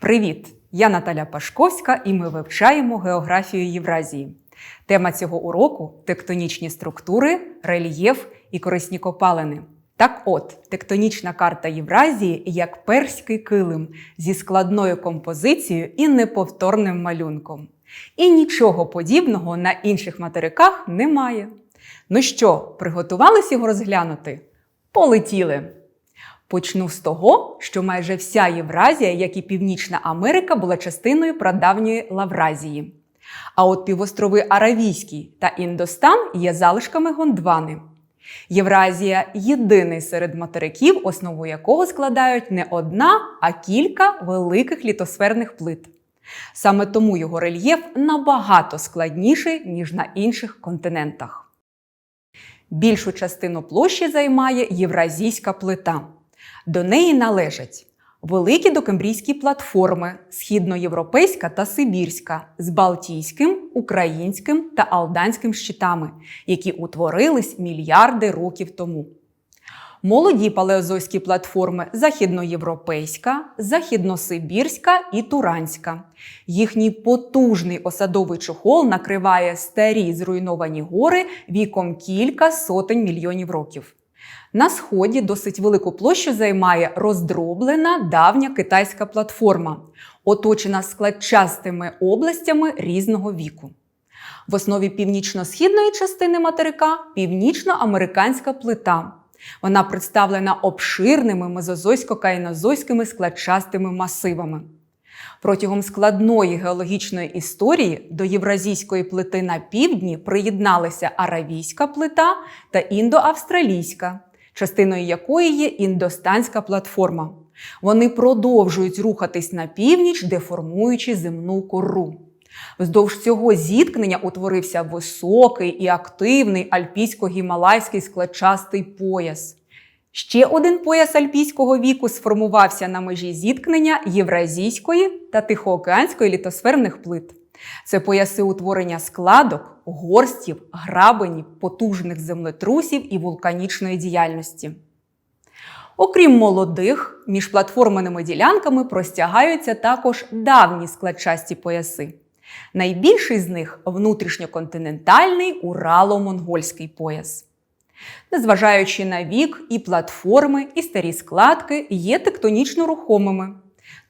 Привіт! Я Наталя Пашковська і ми вивчаємо географію Євразії. Тема цього уроку тектонічні структури, рельєф і корисні копалини. Так от, тектонічна карта Євразії як перський килим зі складною композицією і неповторним малюнком. І нічого подібного на інших материках немає. Ну що, приготувались його розглянути? Полетіли! Почну з того, що майже вся Євразія, як і Північна Америка, була частиною прадавньої Лавразії. А от півострови Аравійський та Індостан є залишками Гондвани. Євразія єдиний серед материків, основу якого складають не одна, а кілька великих літосферних плит. Саме тому його рельєф набагато складніший, ніж на інших континентах. Більшу частину площі займає Євразійська плита. До неї належать великі докембрійські платформи східноєвропейська та сибірська з балтійським, українським та алданським щитами, які утворились мільярди років тому. Молоді палеозойські платформи західноєвропейська, західносибірська і туранська. Їхній потужний осадовий чохол накриває старі зруйновані гори віком кілька сотень мільйонів років. На сході досить велику площу займає роздроблена давня китайська платформа, оточена складчастими областями різного віку. В основі північно-східної частини материка північноамериканська плита. Вона представлена обширними мезозойсько-кайнозойськими складчастими масивами. Протягом складної геологічної історії до євразійської плити на півдні приєдналися аравійська плита та індоавстралійська, частиною якої є індостанська платформа. Вони продовжують рухатись на північ, деформуючи земну кору. Вздовж цього зіткнення утворився високий і активний альпійсько-гімалайський складчастий пояс. Ще один пояс альпійського віку сформувався на межі зіткнення Євразійської та Тихоокеанської літосферних плит. Це пояси утворення складок, горстів, грабенів, потужних землетрусів і вулканічної діяльності. Окрім молодих, між платформеними ділянками простягаються також давні складчасті пояси. Найбільший з них внутрішньоконтинентальний Урало-монгольський пояс. Незважаючи на вік, і платформи, і старі складки є тектонічно рухомими.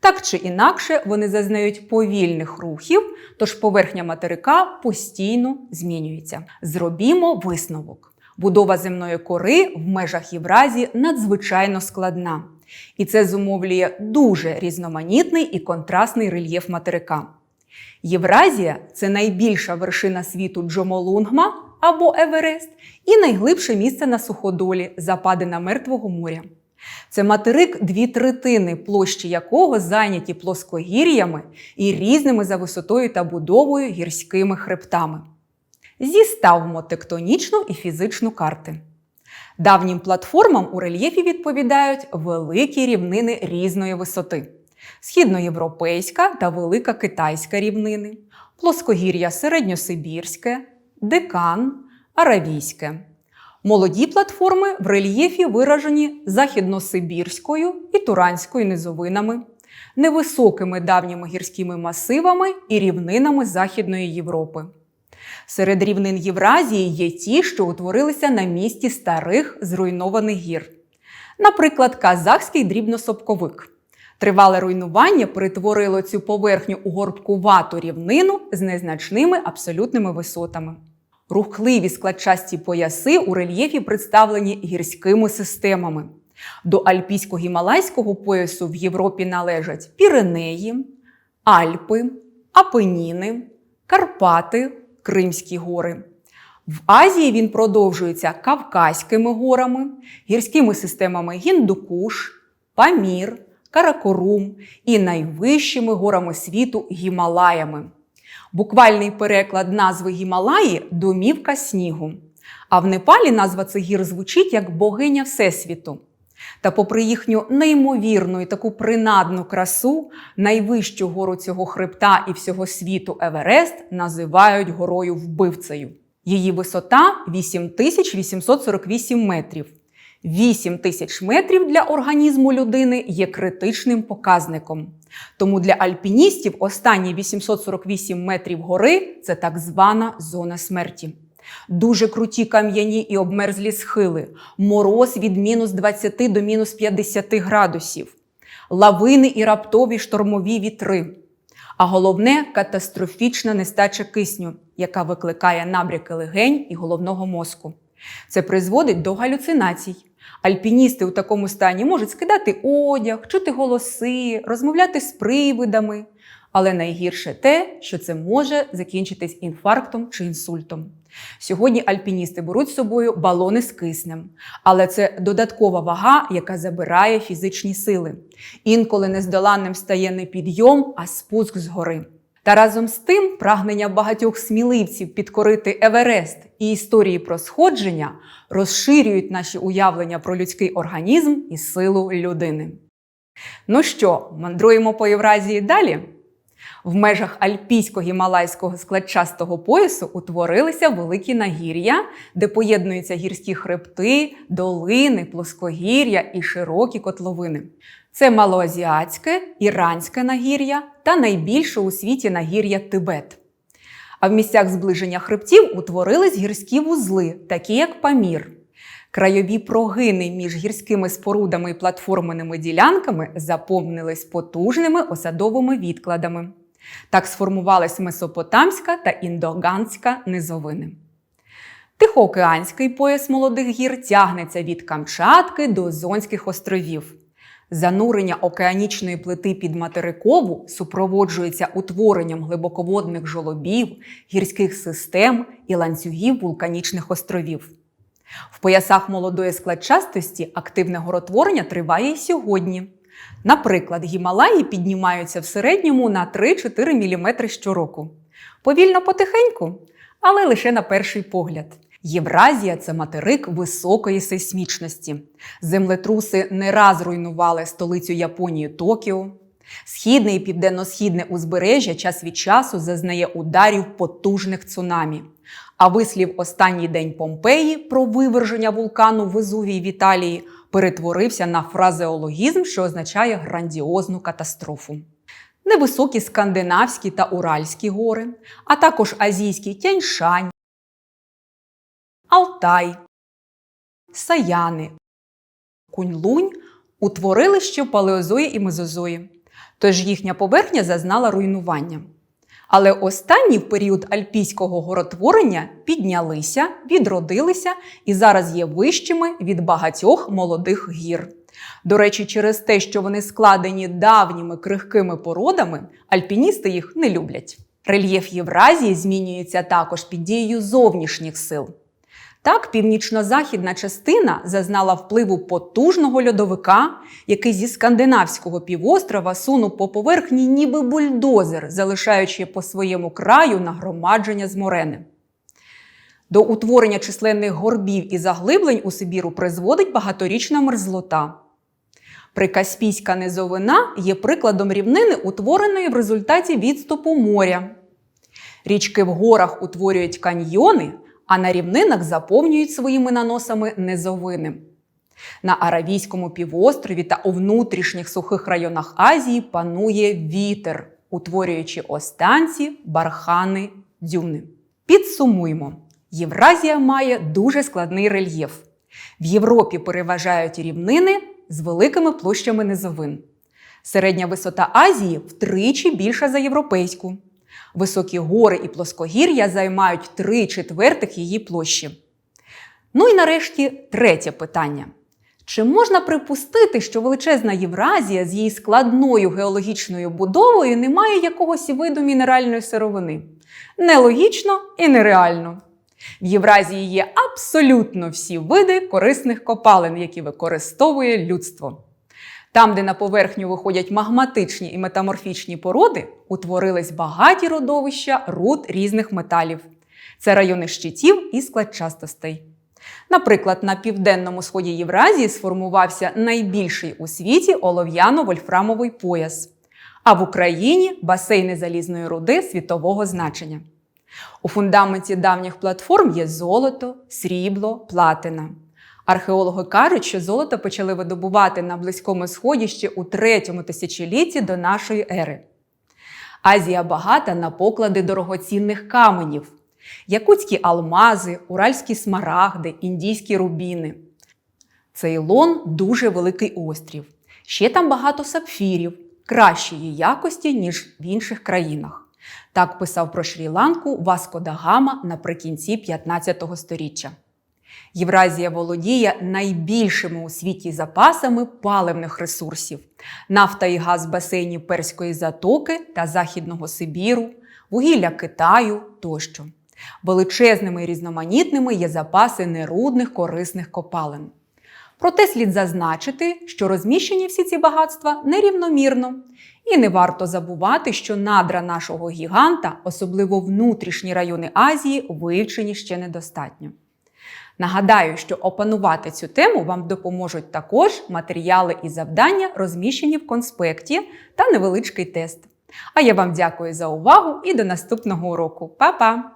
Так чи інакше, вони зазнають повільних рухів, тож поверхня материка постійно змінюється. Зробімо висновок. Будова земної кори в межах Євразії надзвичайно складна. І це зумовлює дуже різноманітний і контрастний рельєф материка. Євразія це найбільша вершина світу Джомолунгма або Еверест, і найглибше місце на суходолі западина Мертвого моря. Це материк, дві третини площі якого зайняті плоскогір'ями і різними за висотою та будовою гірськими хребтами. Зіставмо тектонічну і фізичну карти. Давнім платформам у рельєфі відповідають великі рівнини різної висоти: східноєвропейська та велика китайська рівнини, плоскогір'я середньосибірське, декан, аравійське. Молоді платформи в рельєфі виражені західносибірською і туранською низовинами, невисокими давніми гірськими масивами і рівнинами Західної Європи. Серед рівнин Євразії є ті, що утворилися на місці старих зруйнованих гір. Наприклад, казахський дрібносопковик. Тривале руйнування перетворило цю поверхню у горбкувату рівнину з незначними абсолютними висотами. Рухливі складчасті пояси у рельєфі представлені гірськими системами. До альпійсько-гімалайського поясу в Європі належать Піренеї, Альпи, Апеніни, Карпати, Кримські гори. В Азії він продовжується Кавказькими горами, гірськими системами Гіндукуш, Памір, Каракорум і найвищими горами світу Гімалаями. Буквальний переклад назви Гімалаї домівка снігу. А в Непалі назва цих гір звучить як богиня Всесвіту. Та, попри їхню неймовірну і таку принадну красу, найвищу гору цього хребта і всього світу Еверест називають горою вбивцею. Її висота 8848 метрів. 8 тисяч метрів для організму людини є критичним показником. Тому для альпіністів останні 848 метрів гори це так звана зона смерті. Дуже круті кам'яні і обмерзлі схили, мороз від мінус 20 до мінус 50 градусів, лавини і раптові штормові вітри. А головне катастрофічна нестача кисню, яка викликає набряки легень і головного мозку. Це призводить до галюцинацій. Альпіністи у такому стані можуть скидати одяг, чути голоси, розмовляти з привидами. Але найгірше те, що це може закінчитись інфарктом чи інсультом. Сьогодні альпіністи беруть з собою балони з киснем, але це додаткова вага, яка забирає фізичні сили. Інколи нездоланним стає не підйом, а спуск з гори. Та разом з тим прагнення багатьох сміливців підкорити Еверест і історії про сходження розширюють наші уявлення про людський організм і силу людини. Ну що, мандруємо по Євразії далі? В межах альпійсько-гімалайського складчастого поясу утворилися великі нагір'я, де поєднуються гірські хребти, долини, плоскогір'я і широкі котловини. Це малоазіатське, іранське нагір'я та найбільше у світі нагір'я Тибет. А в місцях зближення хребтів утворились гірські вузли, такі як Памір. Краєві прогини між гірськими спорудами і платформеними ділянками заповнились потужними осадовими відкладами. Так сформувались Месопотамська та індоганська низовини. Тихоокеанський пояс молодих гір тягнеться від Камчатки до Зонських островів. Занурення океанічної плити під материкову супроводжується утворенням глибоководних жолобів, гірських систем і ланцюгів вулканічних островів. В поясах молодої складчастості активне горотворення триває і сьогодні. Наприклад, Гімалаї піднімаються в середньому на 3-4 мм щороку. Повільно потихеньку, але лише на перший погляд. Євразія це материк високої сейсмічності. Землетруси не раз руйнували столицю Японії Токіо. Східне і південно-східне узбережжя час від часу зазнає ударів потужних цунамі. А вислів останній день Помпеї про виверження вулкану Везувій в Італії перетворився на фразеологізм, що означає грандіозну катастрофу. Невисокі скандинавські та уральські гори, а також азійський Тяньшань, Алтай, Саяни, Куньлунь утворили ще палеозої і мезозої, тож їхня поверхня зазнала руйнування. Але останні в період альпійського горотворення піднялися, відродилися і зараз є вищими від багатьох молодих гір. До речі, через те, що вони складені давніми крихкими породами, альпіністи їх не люблять. Рельєф Євразії змінюється також під дією зовнішніх сил. Так, північно-західна частина зазнала впливу потужного льодовика, який зі скандинавського півострова сунув по поверхні ніби бульдозер, залишаючи по своєму краю нагромадження з морени. До утворення численних горбів і заглиблень у Сибіру призводить багаторічна мерзлота. Прикаспійська низовина є прикладом рівнини, утвореної в результаті відступу моря. Річки в горах утворюють каньйони, а на рівнинах заповнюють своїми наносами низовини. На Аравійському півострові та у внутрішніх сухих районах Азії панує вітер, утворюючи останці, бархани, дюни. Підсумуємо: Євразія має дуже складний рельєф. В Європі переважають рівнини з великими площами низовин. Середня висота Азії втричі більша за європейську. Високі гори і плоскогір'я займають три четвертих її площі. Ну і нарешті третє питання. Чи можна припустити, що величезна Євразія з її складною геологічною будовою не має якогось виду мінеральної сировини? Нелогічно і нереально. В Євразії є абсолютно всі види корисних копалин, які використовує людство. Там, де на поверхню виходять магматичні і метаморфічні породи, утворились багаті родовища руд різних металів. Це райони щитів і складчастостей. Наприклад, на південному сході Євразії сформувався найбільший у світі олов'яно-вольфрамовий пояс, а в Україні басейни залізної руди світового значення. У фундаменті давніх платформ є золото, срібло, платина. Археологи кажуть, що золото почали видобувати на Близькому Сході ще у третьому тисячолітті до нашої ери. Азія багата на поклади дорогоцінних каменів: якутські алмази, уральські смарагди, індійські рубіни. Цейлон дуже великий острів. Ще там багато сапфірів, кращої якості, ніж в інших країнах. Так писав про Шрі-Ланку Васко да Гама наприкінці 15 століття. Євразія володіє найбільшими у світі запасами паливних ресурсів: нафта і газ в басейні Перської затоки та Західного Сибіру, вугілля Китаю тощо. Величезними і різноманітними є запаси нерудних корисних копалин. Проте слід зазначити, що розміщені всі ці багатства нерівномірно. І не варто забувати, що надра нашого гіганта, особливо внутрішні райони Азії, вивчені ще недостатньо. Нагадаю, що опанувати цю тему вам допоможуть також матеріали і завдання, розміщені в конспекті та невеличкий тест. А я вам дякую за увагу і до наступного уроку. Па-па!